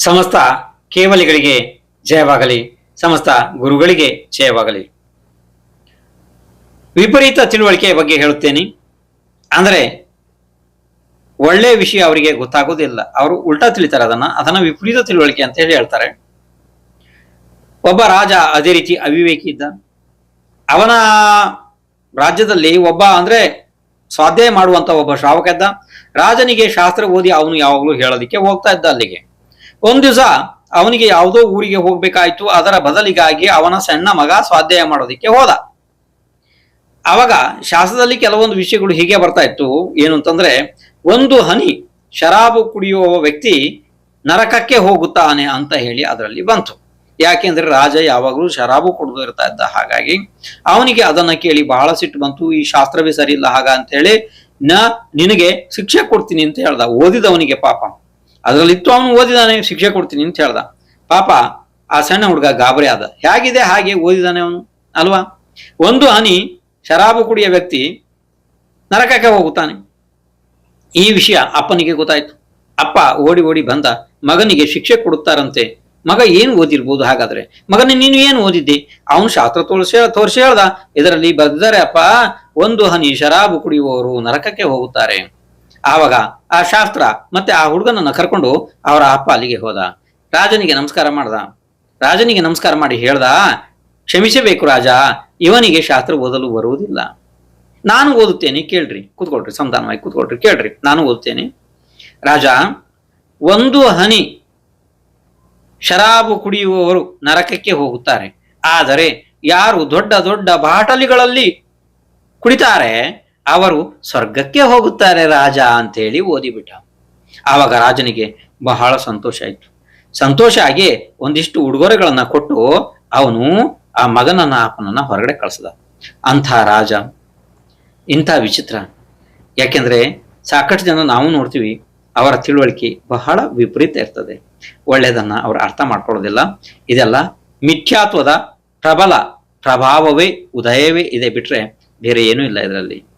ಸಮಸ್ತ ಕೇವಲಿಗಳಿಗೆ ಜಯವಾಗಲಿ, ಸಮಸ್ತ ಗುರುಗಳಿಗೆ ಜಯವಾಗಲಿ. ವಿಪರೀತ ತಿಳುವಳಿಕೆ ಬಗ್ಗೆ ಹೇಳುತ್ತೇನೆ. ಅಂದರೆ ಒಳ್ಳೆಯ ವಿಷಯ ಅವರಿಗೆ ಗೊತ್ತಾಗೋದಿಲ್ಲ ಅವರು ಉಲ್ಟಾ ತಿಳಿತಾರೆ ಅದನ್ನ. ಅದನ್ನ ವಿಪರೀತ ತಿಳುವಳಿಕೆ ಅಂತ ಹೇಳಿ ಹೇಳ್ತಾರೆ. ಒಬ್ಬ ರಾಜ ಅದೇ ರೀತಿ ಅವಿವೇಕಿ ಇದ್ದ. ಅವನ ರಾಜ್ಯದಲ್ಲಿ ಒಬ್ಬ ಅಂದ್ರೆ ಸ್ವಾಧ್ಯಾಯ ಮಾಡುವಂತ ಒಬ್ಬ ಶ್ರಾವಕ ಇದ್ದ. ರಾಜನಿಗೆ ಶಾಸ್ತ್ರ ಓದಿ ಅವನು ಯಾವಾಗಲೂ ಹೇಳೋದಿಕ್ಕೆ ಹೋಗ್ತಾ ಇದ್ದ ಅಲ್ಲಿಗೆ. ಒಂದ್ ದಿವಸ ಅವನಿಗೆ ಯಾವುದೋ ಊರಿಗೆ ಹೋಗ್ಬೇಕಾಯ್ತು, ಅದರ ಬದಲಿಗಾಗಿ ಅವನ ಸಣ್ಣ ಮಗ ಸ್ವಾಧ್ಯಾಯ ಮಾಡೋದಿಕ್ಕೆ ಹೋದ. ಅವಾಗ ಶಾಸ್ತ್ರದಲ್ಲಿ ಕೆಲವೊಂದು ವಿಷಯಗಳು ಹೀಗೆ ಬರ್ತಾ ಇತ್ತು. ಏನು ಅಂತಂದ್ರೆ, ಒಂದು ಹನಿ ಶರಾಬು ಕುಡಿಯುವ ವ್ಯಕ್ತಿ ನರಕಕ್ಕೆ ಹೋಗುತ್ತಾನೆ ಅಂತ ಹೇಳಿ ಅದರಲ್ಲಿ ಬಂತು. ಯಾಕೆಂದ್ರೆ ರಾಜ ಯಾವಾಗಲೂ ಶರಾಬು ಕುಡಿದು ಇರ್ತಾ ಇದ್ದ ಹಾಗಾಗಿ ಅವನಿಗೆ ಅದನ್ನ ಕೇಳಿ ಬಹಳ ಸಿಟ್ಟು ಬಂತು. ಈ ಶಾಸ್ತ್ರವೇ ಸರಿ ಇಲ್ಲ ಹಾಗ ಅಂತ ಹೇಳಿ, ನ, ನಿನಗೆ ಶಿಕ್ಷೆ ಕೊಡ್ತೀನಿ ಅಂತ ಹೇಳ್ದ. ಓದಿದವನಿಗೆ ಪಾಪ. ಅದರಲ್ಲಿತ್ತು ಅವನು ಓದಿದಾನೆ, ಶಿಕ್ಷೆ ಕೊಡ್ತೀನಿ ಅಂತ ಹೇಳ್ದ. ಪಾಪ, ಆ ಸಣ್ಣ ಹುಡುಗ ಗಾಬರಿ ಆದ. ಹೇಗಿದೆ ಹಾಗೆ ಓದಿದಾನೆ ಅವನು, ಅಲ್ವಾ? ಒಂದು ಹನಿ ಶರಾಬು ಕುಡಿಯ ವ್ಯಕ್ತಿ ನರಕಕ್ಕೆ ಹೋಗುತ್ತಾನೆ. ಈ ವಿಷಯ ಅಪ್ಪನಿಗೆ ಗೊತ್ತಾಯ್ತು. ಅಪ್ಪ ಓಡಿ ಓಡಿ ಬಂದ, ಮಗನಿಗೆ ಶಿಕ್ಷೆ ಕೊಡುತ್ತಾರಂತೆ. ಮಗ ಏನು ಓದಿರ್ಬೋದು ಹಾಗಾದ್ರೆ? ಮಗನೇ, ನೀನು ಏನು ಓದಿದ್ದಿ? ಅವನು ಶಾಸ್ತ್ರ ತೋರಿಸಿ ತೋರಿಸಿ ಹೇಳ್ದ, ಇದರಲ್ಲಿ ಬರೆದಿದ್ದಾರೆ, ಅಪ್ಪ, ಒಂದು ಹನಿ ಶರಾಬು ಕುಡಿಯುವವರು ನರಕಕ್ಕೆ ಹೋಗುತ್ತಾರೆ. ಆವಾಗ ಆ ಶಾಸ್ತ್ರ ಮತ್ತೆ ಆ ಹುಡುಗನನ್ನ ಕರ್ಕೊಂಡು ಅವರ ಅಪ್ಪ ಅಲ್ಲಿಗೆ ಹೋದ. ರಾಜನಿಗೆ ನಮಸ್ಕಾರ ಮಾಡ್ದ. ರಾಜನಿಗೆ ನಮಸ್ಕಾರ ಮಾಡಿ ಹೇಳ್ದ, ಕ್ಷಮಿಸಬೇಕು ರಾಜ, ಇವನಿಗೆ ಶಾಸ್ತ್ರ ಓದಲು ಬರುವುದಿಲ್ಲ. ನಾನು ಓದುತ್ತೇನೆ, ಕೇಳ್ರಿ, ಕೂತ್ಕೊಳ್ರಿ, ಸಂಧಾನವಾಗಿ ಕೂತ್ಕೊಳ್ರಿ, ಕೇಳ್ರಿ, ನಾನು ಓದುತ್ತೇನೆ. ರಾಜ, ಒಂದು ಹನಿ ಶರಾಬು ಕುಡಿಯುವವರು ನರಕಕ್ಕೆ ಹೋಗುತ್ತಾರೆ. ಆದರೆ ಯಾರು ದೊಡ್ಡ ದೊಡ್ಡ ಬಾಟಲಿಗಳಲ್ಲಿ ಕುಡಿತಾರೆ ಅವರು ಸ್ವರ್ಗಕ್ಕೆ ಹೋಗುತ್ತಾರೆ ರಾಜ ಅಂತೇಳಿ ಓದಿಬಿಟ್ಟ. ಆವಾಗ ರಾಜನಿಗೆ ಬಹಳ ಸಂತೋಷ ಆಯ್ತು. ಸಂತೋಷ ಆಗಿ ಒಂದಿಷ್ಟು ಉಡುಗೊರೆಗಳನ್ನ ಕೊಟ್ಟು ಅವನು ಆ ಮಗನನ್ನ ಆಪನನ್ನ ಹೊರಗಡೆ ಕಳಿಸ್ದ. ಅಂಥ ರಾಜ. ಇಂಥ ವಿಚಿತ್ರ. ಯಾಕೆಂದ್ರೆ ಸಾಕಷ್ಟು ಜನ ನಾವು ನೋಡ್ತೀವಿ, ಅವರ ತಿಳುವಳಿಕೆ ಬಹಳ ವಿಪರೀತ ಇರ್ತದೆ. ಒಳ್ಳೆಯದನ್ನ ಅವರು ಅರ್ಥ ಮಾಡ್ಕೊಳ್ಳೋದಿಲ್ಲ. ಇದೆಲ್ಲ ಮಿಥ್ಯಾತ್ವದ ಪ್ರಬಲ ಪ್ರಭಾವವೇ, ಉದಯವೇ ಇದೆ ಬಿಟ್ರೆ ಬೇರೆ ಏನೂ ಇಲ್ಲ ಇದರಲ್ಲಿ.